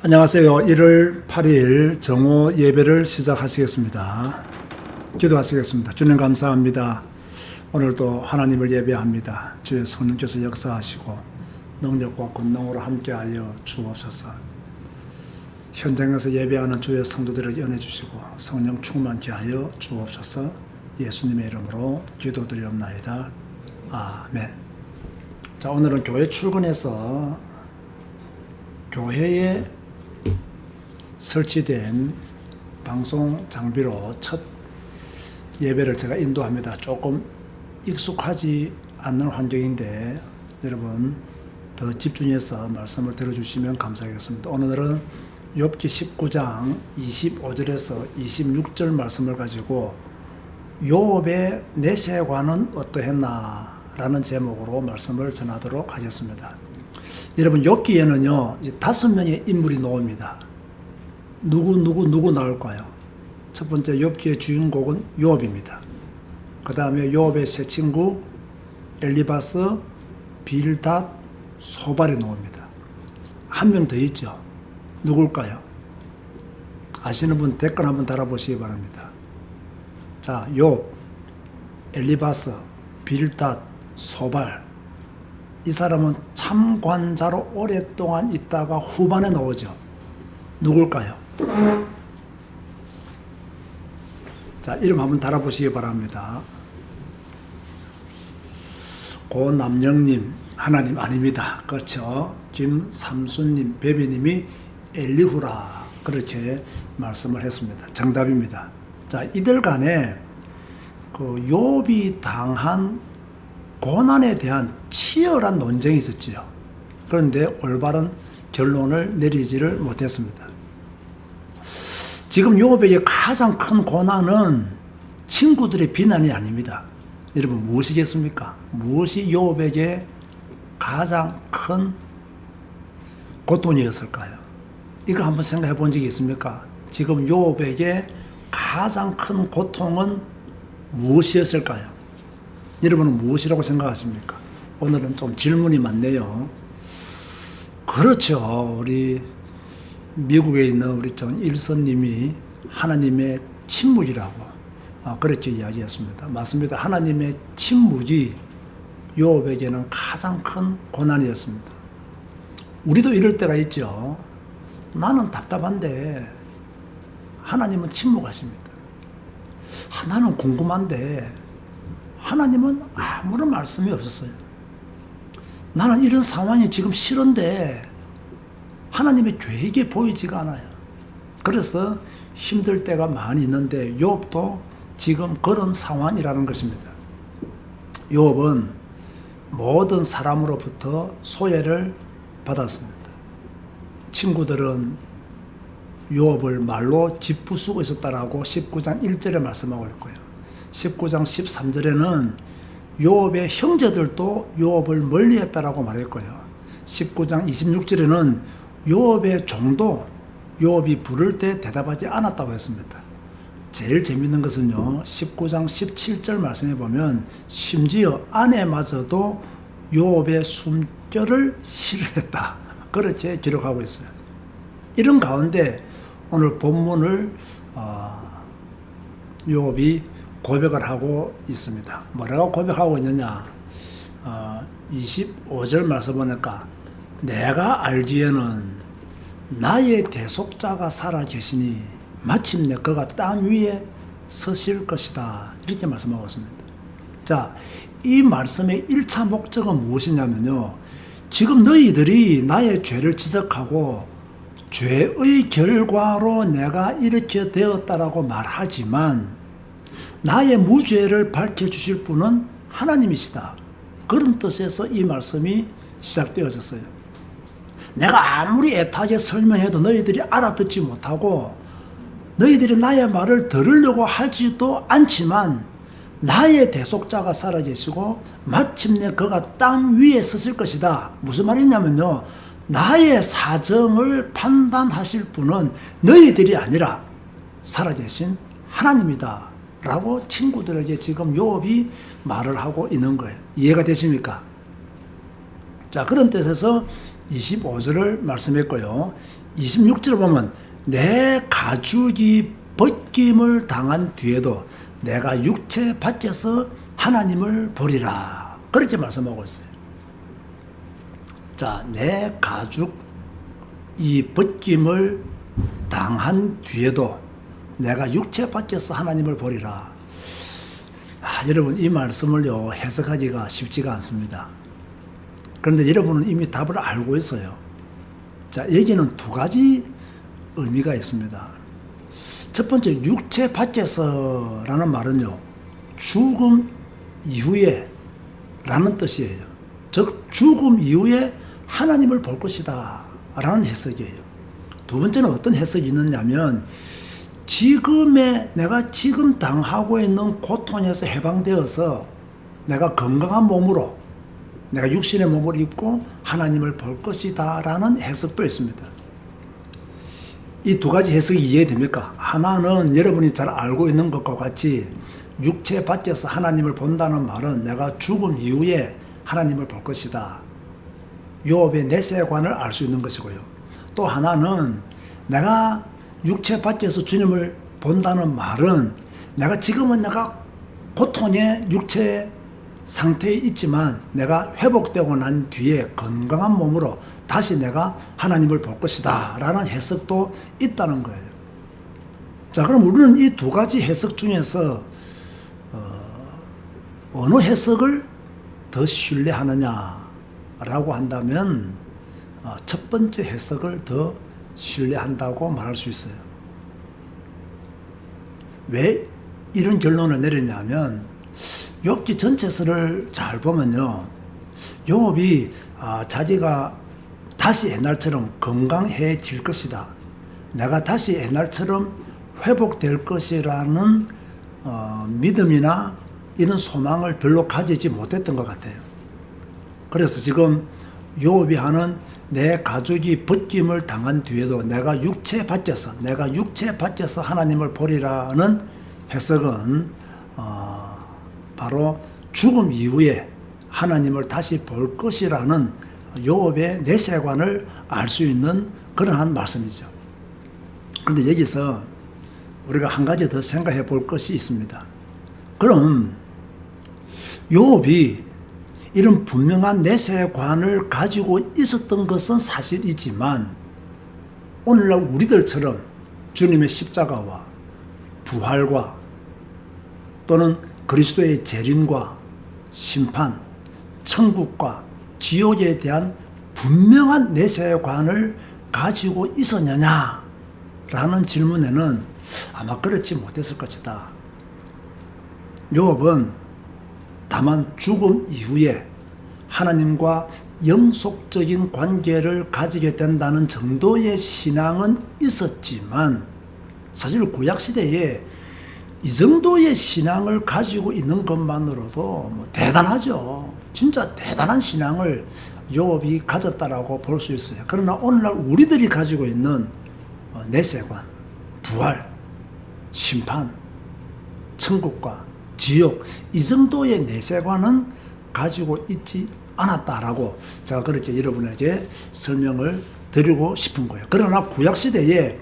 안녕하세요. 1월 8일 정오 예배를 시작하시겠습니다. 기도하시겠습니다. 주님 감사합니다. 오늘도 하나님을 예배합니다. 주의 성령께서 역사하시고 능력과 권능으로 함께하여 주옵소서. 현장에서 예배하는 주의 성도들을 연해 주시고 성령 충만케 하여 주옵소서. 예수님의 이름으로 기도드리옵나이다. 아멘. 자, 오늘은 교회 출근해서 교회에 설치된 방송 장비로 첫 예배를 제가 인도합니다. 조금 익숙하지 않는 환경인데 여러분 더 집중해서 말씀을 들어주시면 감사하겠습니다. 오늘은 욥기 19장 25절에서 26절 말씀을 가지고 욥의 내세관은 어떠했나 라는 제목으로 말씀을 전하도록 하겠습니다. 여러분 욥기에는요 다섯 명의 인물이 나옵니다. 누구 누구 누구 나올까요? 첫 번째 욥기의 주인공은 욥입니다. 그 다음에 욥의 세 친구 엘리바스, 빌닷, 소발이 나옵니다. 한 명 더 있죠. 누굴까요? 아시는 분 댓글 한번 달아보시기 바랍니다. 자, 욥, 엘리바스, 빌닷, 소발. 이 사람은 참관자로 오랫동안 있다가 후반에 나오죠. 누굴까요? 자, 이름 한번 달아보시기 바랍니다. 고남영님, 하나님 아닙니다. 그렇죠? 김삼순님, 베베님이 엘리후라. 그렇게 말씀을 했습니다. 정답입니다. 자, 이들 간에 그 욥이 당한 고난에 대한 치열한 논쟁이 있었지요. 그런데 올바른 결론을 내리지를 못했습니다. 지금 욥에게 가장 큰 고난은 친구들의 비난이 아닙니다. 여러분 무엇이겠습니까? 무엇이 욥에게 가장 큰 고통이었을까요? 이거 한번 생각해 본 적이 있습니까? 지금 욥에게 가장 큰 고통은 무엇이었을까요? 여러분은 무엇이라고 생각하십니까? 오늘은 좀 질문이 많네요. 그렇죠. 우리 미국에 있는 우리 전 일선님이 하나님의 침묵이라고 아, 그렇게 이야기했습니다. 맞습니다. 하나님의 침묵이 요업에게는 가장 큰 고난이었습니다. 우리도 이럴 때가 있죠. 나는 답답한데 하나님은 침묵하십니다. 아, 나는 궁금한데 하나님은 아무런 말씀이 없었어요. 나는 이런 상황이 지금 싫은데 하나님의 계획이 보이지가 않아요. 그래서 힘들 때가 많이 있는데 욥도 지금 그런 상황이라는 것입니다. 욥은 모든 사람으로부터 소외를 받았습니다. 친구들은 욥을 말로 짓부수고 있었다라고 19장 1절에 말씀하고 있고요. 19장 13절에는 욥의 형제들도 욥을 멀리했다라고 말했고요. 19장 26절에는 욥의 종도 욥이 부를 때 대답하지 않았다고 했습니다. 제일 재밌는 것은요. 19장 17절 말씀해 보면 심지어 아내마저도 욥의 숨결을 싫어했다. 그렇게 기록하고 있어요. 이런 가운데 오늘 본문을 어, 욥이 고백을 하고 있습니다. 뭐라고 고백하고 있느냐? 어, 25절 말씀 보니까 내가 알기에는 나의 대속자가 살아 계시니 마침내 그가 땅 위에 서실 것이다. 이렇게 말씀하고 있습니다. 자, 이 말씀의 1차 목적은 무엇이냐면요. 지금 너희들이 나의 죄를 지적하고 죄의 결과로 내가 이렇게 되었다라고 말하지만 나의 무죄를 밝혀주실 분은 하나님이시다. 그런 뜻에서 이 말씀이 시작되어졌어요. 내가 아무리 애타게 설명해도 너희들이 알아듣지 못하고 너희들이 나의 말을 들으려고 하지도 않지만 나의 대속자가 살아 계시고 마침내 그가 땅 위에 섰을 것이다. 무슨 말이냐면요. 나의 사정을 판단하실 분은 너희들이 아니라 살아 계신 하나님이다. 라고 친구들에게 지금 요업이 말을 하고 있는 거예요. 이해가 되십니까? 자, 그런 뜻에서 25절을 말씀했고요. 26절을 보면 내 가죽이 벗김을 당한 뒤에도 내가 육체 밖에서 하나님을 보리라. 그렇게 말씀하고 있어요. 자, 내 가죽 이 벗김을 당한 뒤에도 내가 육체 밖에서 하나님을 보리라. 아, 여러분 이 말씀을요 해석하기가 쉽지가 않습니다. 그런데 여러분은 이미 답을 알고 있어요. 자, 여기는 두 가지 의미가 있습니다. 첫 번째, 육체 밖에서 라는 말은요, 죽음 이후에 라는 뜻이에요. 즉, 죽음 이후에 하나님을 볼 것이다. 라는 해석이에요. 두 번째는 어떤 해석이 있느냐면, 지금의 내가 지금 당하고 있는 고통에서 해방되어서 내가 건강한 몸으로 내가 육신의 몸을 입고 하나님을 볼 것이다 라는 해석도 있습니다. 이 두 가지 해석이 이해됩니까? 하나는 여러분이 잘 알고 있는 것과 같이 육체 밖에서 하나님을 본다는 말은 내가 죽음 이후에 하나님을 볼 것이다. 요업의 내세관을 알 수 있는 것이고요. 또 하나는 내가 육체 밖에서 주님을 본다는 말은 내가 지금은 내가 고통의 육체 상태에 있지만 내가 회복되고 난 뒤에 건강한 몸으로 다시 내가 하나님을 볼 것이다 라는 해석도 있다는 거예요. 자, 그럼 우리는 이 두 가지 해석 중에서 어, 느 해석을 더 신뢰하느냐라고 한다면 어, 첫 번째 해석을 더 신뢰한다고 말할 수 있어요. 왜 이런 결론을 내렸냐면 욥기 전체서를 잘 보면요. 욥이 아, 자기가 다시 옛날처럼 건강해질 것이다. 내가 다시 옛날처럼 회복될 것이라는 어, 믿음이나 이런 소망을 별로 가지지 못했던 것 같아요. 그래서 지금 욥이 하는 내 가족이 벗김을 당한 뒤에도 내가 육체 밖에서 내가 육체 밖에서 하나님을 보리라는 해석은 어, 바로 죽음 이후에 하나님을 다시 볼 것이라는 요업의 내세관을 알 수 있는 그러한 말씀이죠. 그런데 여기서 우리가 한 가지 더 생각해 볼 것이 있습니다. 그럼 요업이 이런 분명한 내세관을 가지고 있었던 것은 사실이지만 오늘날 우리들처럼 주님의 십자가와 부활과 또는 그리스도의 재림과 심판, 천국과 지옥에 대한 분명한 내세관을 가지고 있었느냐? 라는 질문에는 아마 그렇지 못했을 것이다. 요업은 다만 죽음 이후에 하나님과 영속적인 관계를 가지게 된다는 정도의 신앙은 있었지만 사실 구약시대에 이 정도의 신앙을 가지고 있는 것만으로도 뭐 대단하죠. 진짜 대단한 신앙을 요업이 가졌다라고 볼 수 있어요. 그러나 오늘날 우리들이 가지고 있는 어, 내세관, 부활, 심판, 천국과 지옥 이 정도의 내세관은 가지고 있지 않았다라고 제가 그렇게 여러분에게 설명을 드리고 싶은 거예요. 그러나 구약 시대에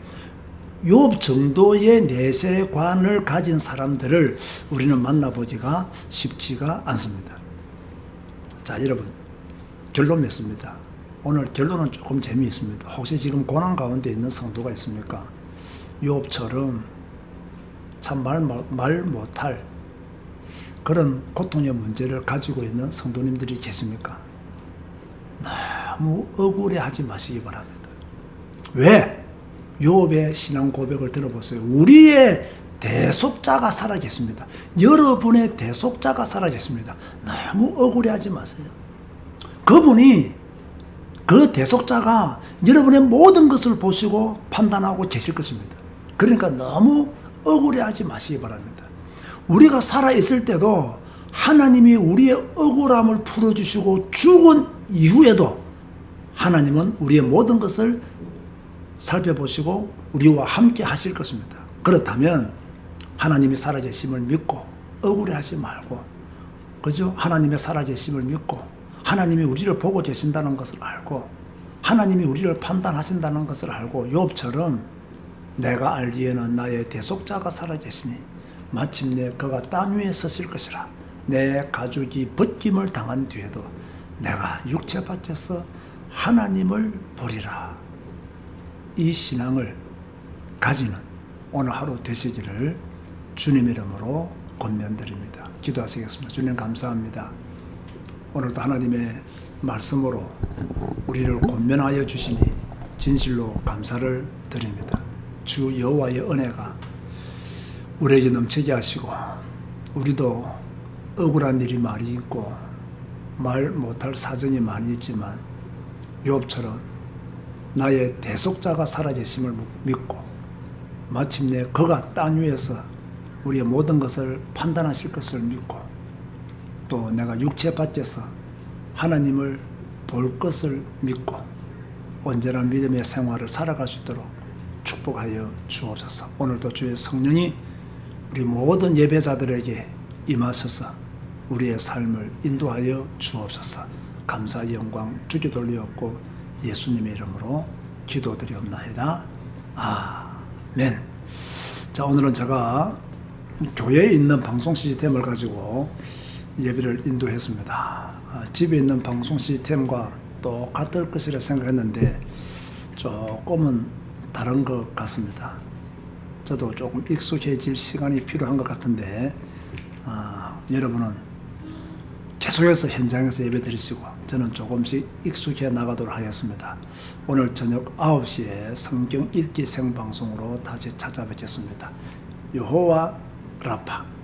욥 정도의 내세관을 가진 사람들을 우리는 만나보기가 쉽지가 않습니다. 자, 여러분 결론 맺습니다. 오늘 결론은 조금 재미있습니다. 혹시 지금 고난 가운데 있는 성도가 있습니까? 욥처럼 참 말 말 못할 그런 고통의 문제를 가지고 있는 성도님들이 계십니까? 너무 억울해하지 마시기 바랍니다. 왜? 욥의 신앙 고백을 들어보세요. 우리의 대속자가 살아 계십니다. 여러분의 대속자가 살아 계십니다. 너무 억울해하지 마세요. 그분이 그 대속자가 여러분의 모든 것을 보시고 판단하고 계실 것입니다. 그러니까 너무 억울해하지 마시기 바랍니다. 우리가 살아 있을 때도 하나님이 우리의 억울함을 풀어주시고 죽은 이후에도 하나님은 우리의 모든 것을 살펴보시고 우리와 함께 하실 것입니다. 그렇다면 하나님이 살아계심을 믿고 억울해하지 말고 그죠? 하나님의 살아계심을 믿고 하나님이 우리를 보고 계신다는 것을 알고 하나님이 우리를 판단하신다는 것을 알고 욥처럼 내가 알기에는 나의 대속자가 살아계시니 마침내 그가 땅 위에 서실 것이라 내 가족이 벗김을 당한 뒤에도 내가 육체 밖에서 하나님을 보리라 이 신앙을 가지는 오늘 하루 되시기를 주님 이름으로 권면드립니다. 기도하시겠습니다. 주님 감사합니다. 오늘도 하나님의 말씀으로 우리를 권면하여 주시니 진실로 감사를 드립니다. 주 여호와의 은혜가 우리에게 넘치게 하시고 우리도 억울한 일이 많이 있고 말 못할 사정이 많이 있지만 욥처럼 나의 대속자가 살아계심을 믿고 마침내 그가 땅 위에서 우리의 모든 것을 판단하실 것을 믿고 또 내가 육체 밖에서 하나님을 볼 것을 믿고 온전한 믿음의 생활을 살아갈 수 있도록 축복하여 주옵소서. 오늘도 주의 성령이 우리 모든 예배자들에게 임하셔서 우리의 삶을 인도하여 주옵소서. 감사 영광 주기 돌리었고 예수님의 이름으로 기도드리옵나이다. 아멘. 자 오늘은 제가 교회에 있는 방송 시스템을 가지고 예배를 인도했습니다. 아, 집에 있는 방송 시스템과 똑같을 것이라 생각했는데 조금은 다른 것 같습니다. 저도 조금 익숙해질 시간이 필요한 것 같은데 아, 여러분은 계속해서 현장에서 예배 드리시고 저는 조금씩 익숙해 나가도록 하겠습니다. 오늘 저녁 9시에 성경 읽기 생방송으로 다시 찾아뵙겠습니다. 여호와 라파